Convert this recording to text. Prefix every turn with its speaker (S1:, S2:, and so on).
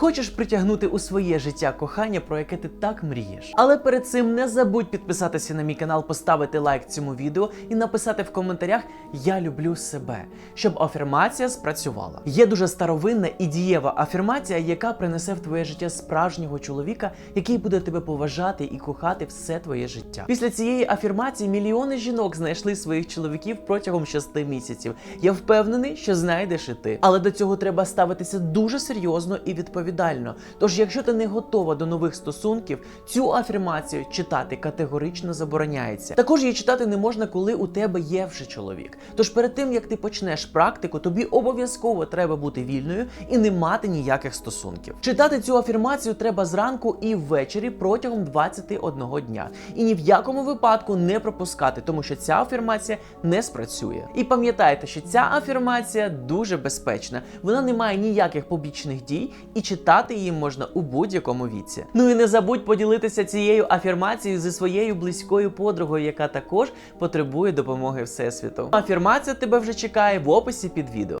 S1: Хочеш притягнути у своє життя кохання, про яке ти так мрієш. Але перед цим не забудь підписатися на мій канал, поставити лайк цьому відео і написати в коментарях Я люблю себе, щоб афірмація спрацювала. Є дуже старовинна і дієва афірмація, яка принесе в твоє життя справжнього чоловіка, який буде тебе поважати і кохати все твоє життя. Після цієї афірмації мільйони жінок знайшли своїх чоловіків протягом 6 місяців. Я впевнений, що знайдеш і ти. Але до цього треба ставитися дуже серйозно і відповідально. Тож, якщо ти не готова до нових стосунків, цю афірмацію читати категорично забороняється. Також її читати не можна, коли у тебе є вже чоловік. Тож перед тим як ти почнеш практику, тобі обов'язково треба бути вільною і не мати ніяких стосунків. Читати цю афірмацію треба зранку і ввечері протягом 21 дня. І ні в якому випадку не пропускати, тому що ця афірмація не спрацює. І пам'ятайте, що ця афірмація дуже безпечна. Вона не має ніяких побічних дій, і читати її можна у будь-якому віці. Ну і не забудь поділитися цією афірмацією зі своєю близькою подругою, яка також потребує допомоги Всесвіту. Афірмація тебе вже чекає в описі під відео.